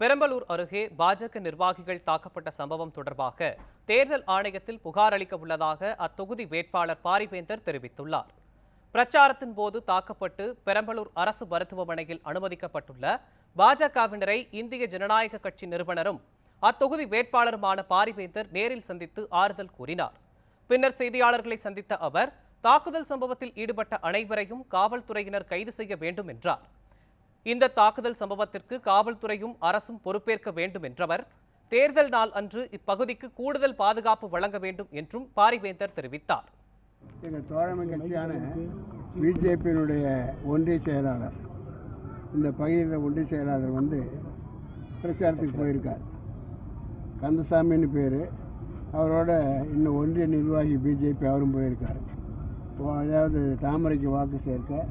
பெரம்பலூர் அருகே பாஜக நிர்வாகிகள் தாக்கப்பட்ட சம்பவம் தொடர்பாக தேர்தல் ஆணையத்தில் புகார் அளிக்க உள்ளதாக அத்தொகுதி வேட்பாளர் பாரிவேந்தர் தெரிவித்துள்ளார். பிரச்சாரத்தின் போது தாக்கப்பட்டு பெரம்பலூர் அரசு மருத்துவமனையில் அனுமதிக்கப்பட்டுள்ள பாஜகவினரை இந்திய ஜனநாயக கட்சி நிறுவனரும் அத்தொகுதி வேட்பாளருமான பாரிவேந்தர் நேரில் சந்தித்து ஆறுதல் கூறினார். பின்னர் செய்தியாளர்களை சந்தித்த அவர் தாக்குதல் சம்பவத்தில் ஈடுபட்ட அனைவரையும் காவல்துறையினர் கைது செய்ய வேண்டும் என்றார். இந்த தாக்குதல் சம்பவத்திற்கு காவல்துறையும் அரசும் பொறுப்பேற்க வேண்டும் என்றவர் தேர்தல் நாள் அன்று இப்பகுதிக்கு கூடுதல் பாதுகாப்பு வழங்க வேண்டும் என்றும் பாரிவேந்தர் தெரிவித்தார். எங்கள் தோழமை கட்சியான பிஜேபியினுடைய ஒன்றிய செயலாளர் இந்த பகுதியில் ஒன்றிய செயலாளர் வந்து பிரச்சாரத்துக்கு போயிருக்கார். கந்தசாமின்னு பேர். அவரோட இன்னும் ஒன்றிய நிர்வாகி பிஜேபி அவரும் போயிருக்கார். அதாவது தாமரைக்கு வாக்கு சேர்க்க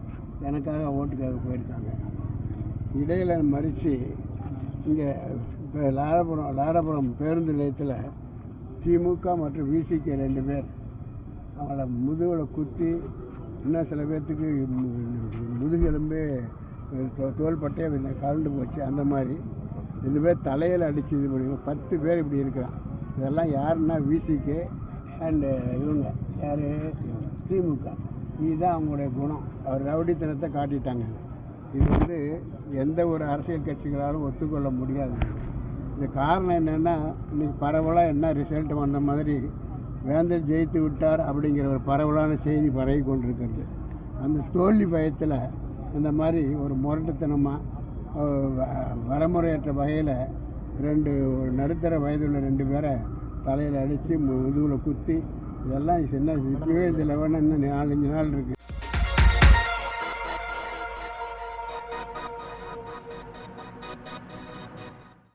எனக்காக ஓட்டுக்காக போயிருக்காங்க. இடையில மறித்து இங்கே இப்போ லாடபுரம் லாடபுரம் பேருந்து நிலையத்தில் திமுக மற்றும் விசிகே ரெண்டு பேர் அவங்கள முதுகில் குத்தி இன்னும் சில பேர்த்துக்கு முதுகெலும்பே தோள்பட்டே கலண்டு போச்சு அந்த மாதிரி. ரெண்டு பேர் தலையில் அடித்து இது பண்ணி பத்து பேர் இப்படி இருக்கிறான் இதெல்லாம் யாருன்னா விசிகே அண்டு இவங்க. யார்? திமுக. இதுதான் அவங்களுடைய குணம். அவர் ரவுடித்தனத்தை காட்டிட்டாங்க. இது வந்து எந்த ஒரு அரசியல் கட்சிகளாலும் ஒத்துக்கொள்ள முடியாது. இது காரணம் என்னென்னா இன்னைக்கு பரவலாக என்ன ரிசல்ட் வந்த மாதிரி வேந்தர் ஜெயித்து விட்டார் அப்படிங்கிற ஒரு பரவலான செய்தி பரவி கொண்டிருக்கிறது. அந்த தோல்வி பயத்தில் இந்த மாதிரி ஒரு முரட்டுத்தனமாக வரமுறையற்ற வகையில் ரெண்டு ஒரு நடுத்தர வயதுள்ள ரெண்டு பேரை தலையில் அடித்து முதுகில் குத்தி இதெல்லாம் சின்ன இப்போவே இதில் வேணா இன்னும் நாலஞ்சு நாள் இருக்குது